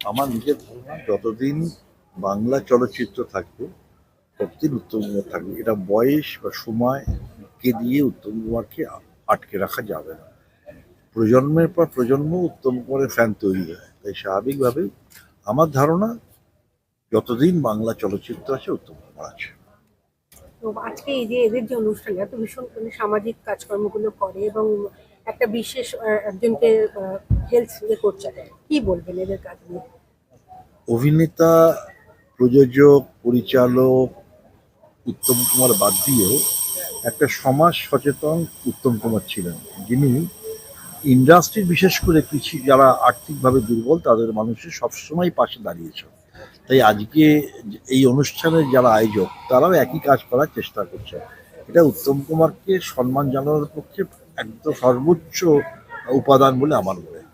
আমার নিজের ধারণা, যতদিন বাংলা চলচ্চিত্র থাকবে, ততদিন উত্তম কুমার থাকবে। এটা বয়স বা সময়কে দিয়ে উত্তম কুমারকে আটকে রাখা যাবে না। প্রজন্মের পর প্রজন্ম উত্তম কুমারের ফ্যান তৈরি হয়। তাই স্বাভাবিকভাবেই আমার ধারণা, যতদিন বাংলা চলচ্চিত্র আছে, উত্তম কুমার আছে। আজকে এই যে এদের যে অনুষ্ঠান এত ভীষণ মানে সামাজিক কাজকর্মগুলো করে এবং একটা বিশেষ একজনকে হেলথ ইয়ে করছে। কি বলবেন এদের কাজ নিয়ে? অভিনেতা, প্রযোজক, পরিচালক উত্তম কুমার বাদ দিয়েও একটা সমাজ সচেতন উত্তম কুমার ছিলেন। যিনি ইন্ডাস্ট্রির বিশেষ করে কৃষি, যারা আর্থিকভাবে দুর্বল, তাদের মানুষের সবসময় পাশে দাঁড়িয়েছে। তাই আজকে এই অনুষ্ঠানের যারা আয়োজক, তারাও একই কাজ করার চেষ্টা করছে। এটা উত্তম কুমারকে সম্মান জানানোর পক্ষে একদম সর্বোচ্চ উপাদান বলে আমার মনে হয়।